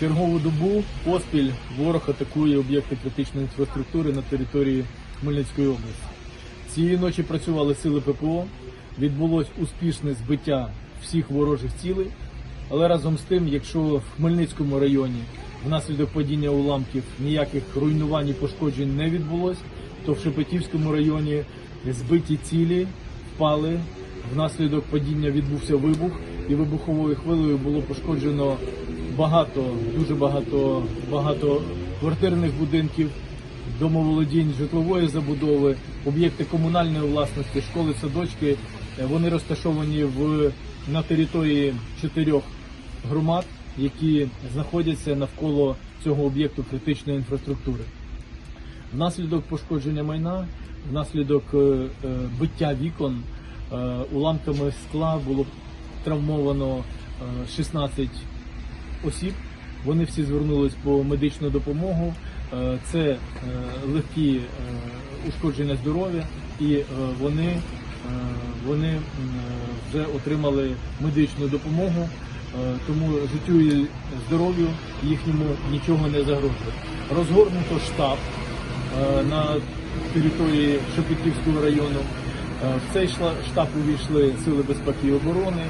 Чергову добу поспіль ворог атакує об'єкти критичної інфраструктури на території Хмельницької області. Цієї ночі працювали сили ППО, відбулось успішне збиття всіх ворожих цілей. Але разом з тим, якщо в Хмельницькому районі внаслідок падіння уламків ніяких руйнувань і пошкоджень не відбулось, то в Шепетівському районі збиті цілі впали. Внаслідок падіння відбувся вибух, і вибуховою хвилею було пошкоджено багато, дуже багато, багато квартирних будинків, домоволодінь, житлової забудови, об'єкти комунальної власності, школи, садочки. Е, Вони розташовані в на території чотирьох громад, які знаходяться навколо цього об'єкту критичної інфраструктури. Внаслідок пошкодження майна, внаслідок е, е, биття вікон, уламками скла було травмовано е, 16 осіб. Вони всі звернулись по медичну допомогу. Е, Це е, легкі е, ушкодження здоров'я, і вони, вони вже отримали медичну допомогу. Тому життю і здоров'ю їхньому нічого не загрожує. Розгорнуто штаб на території Шепетівського району. В цей штаб увійшли Сили безпеки і оборони,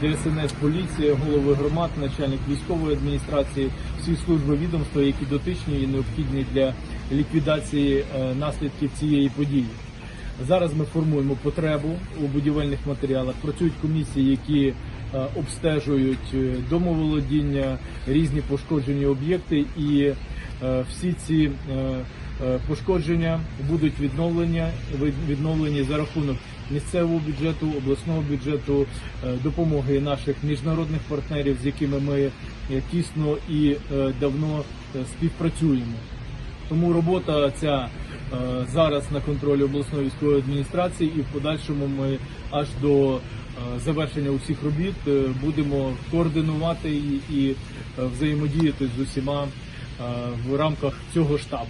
ДСНС, поліція, голови громад, начальник військової адміністрації, всі служби відомства, які дотичні і необхідні для ліквідації е, наслідків цієї події. Зараз ми формуємо потребу у будівельних матеріалах. Працюють комісії, які е, обстежують е, домоволодіння, різні пошкоджені об'єкти, і всі ці е, е, пошкодження будуть відновлені, відновлені за рахунок місцевого бюджету, обласного бюджету, е, допомоги наших міжнародних партнерів, з якими ми е, тісно і е, давно е, співпрацюємо. Тому робота ця е, зараз на контролі обласної військової адміністрації, і в подальшому ми аж до е, завершення усіх робіт е, будемо координувати і, е, взаємодіяти з усіма е, в рамках цього штабу.